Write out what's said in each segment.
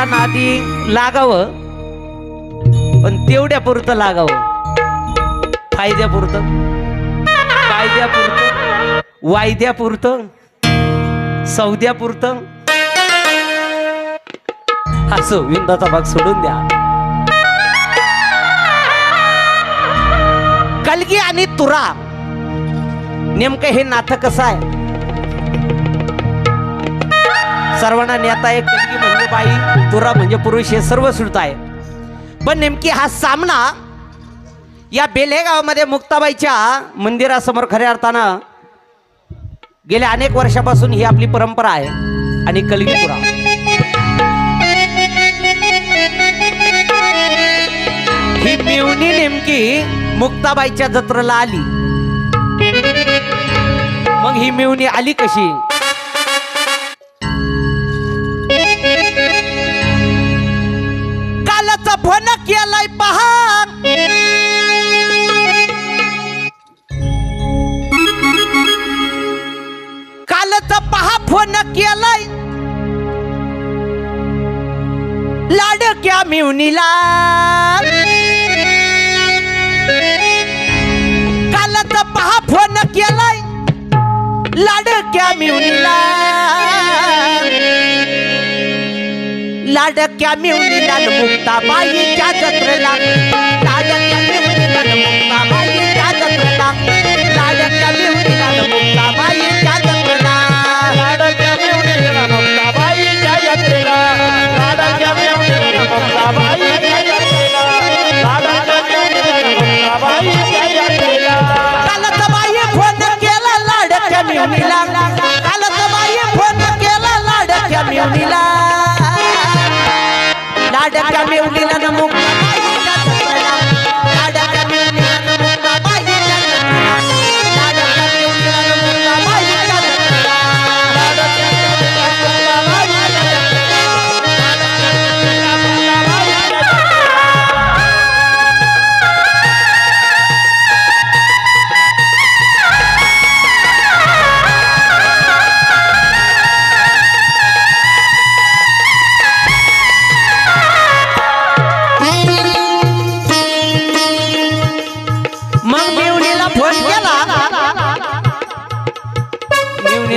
तिच्या नादी लागावं पण तेवढ्या पुरतं लागावं. फायद्यापुरतं. कायद्यापुरतं. वायद्यापुरतं. सौद्यापुरतं. असो विंदाचा भाग सोडून द्या. कलगी आणि तुरा. नेमकं हे नातं कसं आहे? सर्वांना नेता एक कलगी म्हणजे बाई तुरा म्हणजे पुरुष हे सर्व सुट आहे. पण नेमकी हा सामना या बेलेगावमध्ये मुक्ताबाईच्या मंदिरासमोर खऱ्या अर्थानं गेल्या अनेक वर्षापासून ही आपली परंपरा आहे आणि कलगीपुरा ही मिवणी नेमकी मुक्ताबाईच्या जत्रेला आली. मग ही मिवणी आली कशी? कालचा केलाय पहा कालचा पहा फोन केलाय लाडक्या मिवणीला कालचा पहा फोन केलाय लाडक्या मिवणीला लाडक्या मिळून मुक्ताबाईच्या जत्रेला.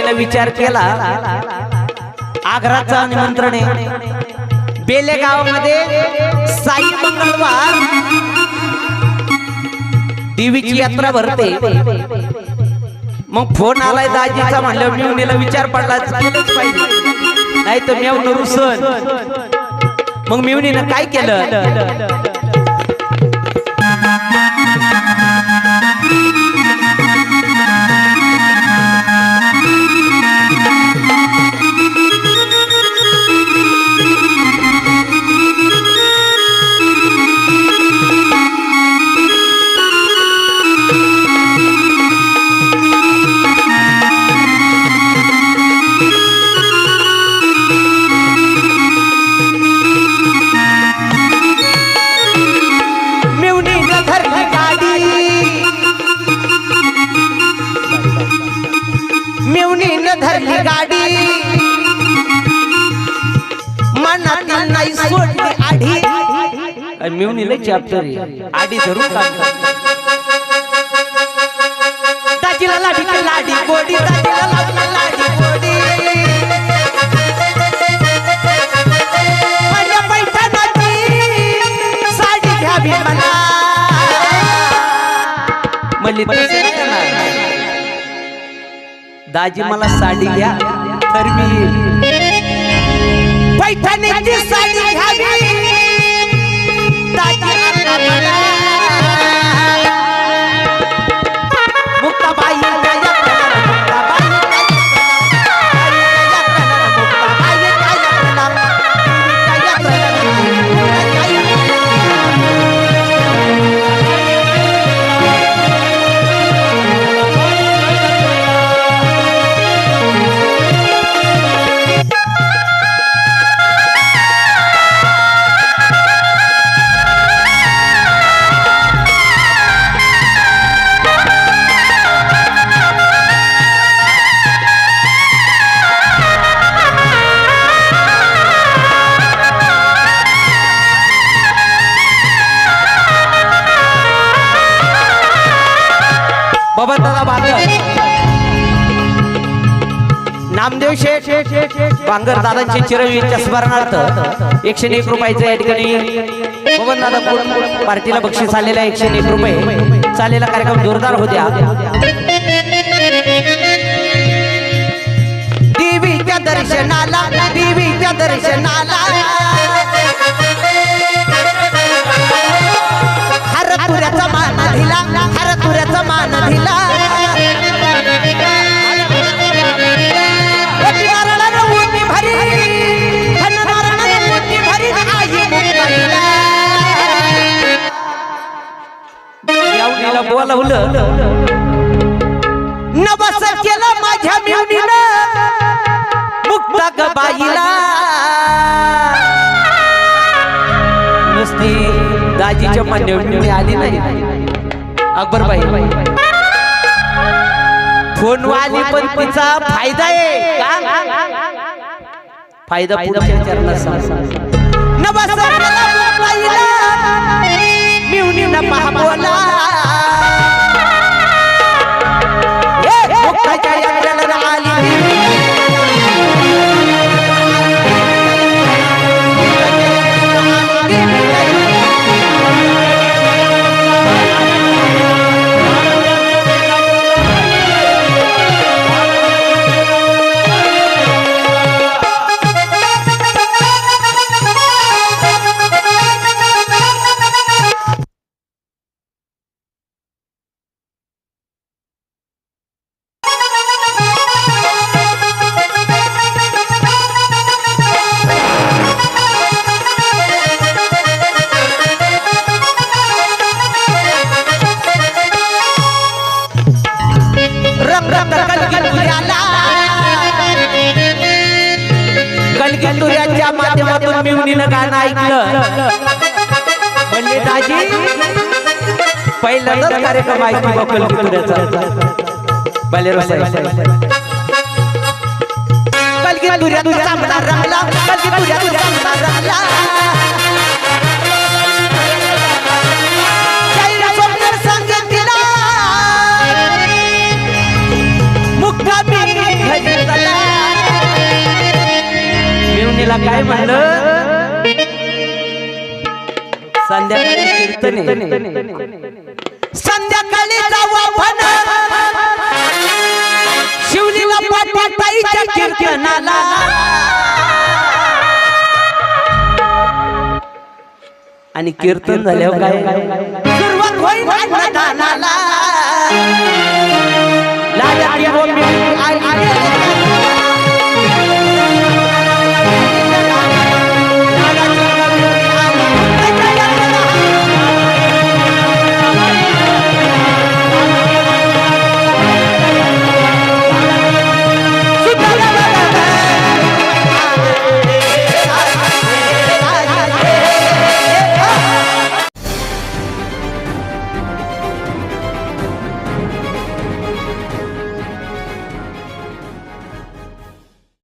मिवणीला विचार केला. आग्राचा निमंत्रण. आहे बेले गावामध्ये साई मंगळवार देवीची यात्रा भरते. मग फोन आलाय दाजीचा म्हणलं मेवणीला विचार पडला केलंच पाहिजे. नाही तर मेव रुसन मग मेवणीनं काय केलं? गाडी. मनातील नाही सोडली आधी मिवणीला चॅप्टर आधी धरून दाजीला लाडी लाडी गोडी दाजीला लावली लाडी गोडी माझ्या पैठणाची साडी घ्यावी मला म्हणली. दाजी मला साडी घ्या तर मी पैठणीची साडी बबनदादा बांगर नामदेव शेठ बांगर दादांची चिरंजीवीच्या स्मरणार्थ एकशे एक रुपयाचं या ठिकाणी पवन दादा पार्टीला बक्षीस आलेलं एकशे एक रुपये. चाललेला कार्यक्रम जोरदार होत्या यावणीला नवस केलं माझ्या मिळणीनं मुक्ता ग बाईला. नुसती दाजीच्या मान्यवणी आली नाही. अकबर बाई. फोन वाली पण तिचा फायदा आहे. का? फायदा पुढच्या चरणात सांग. नवस केलं मुक्ताईला, मिळणीनं महाबोला তাই চাই मिवणीनं गाणं ऐकलं. म्हणजे दाजी पहिल्यांदाच कार्यक्रम ऐकली बा कलगीतुऱ्याचा बालेरो साहेब. कीर्तने संध्याकाळी शिवलीला कीर्तनाला. आणि कीर्तन झाल्यावर काय? सुरुवात होईल अन्नदानाला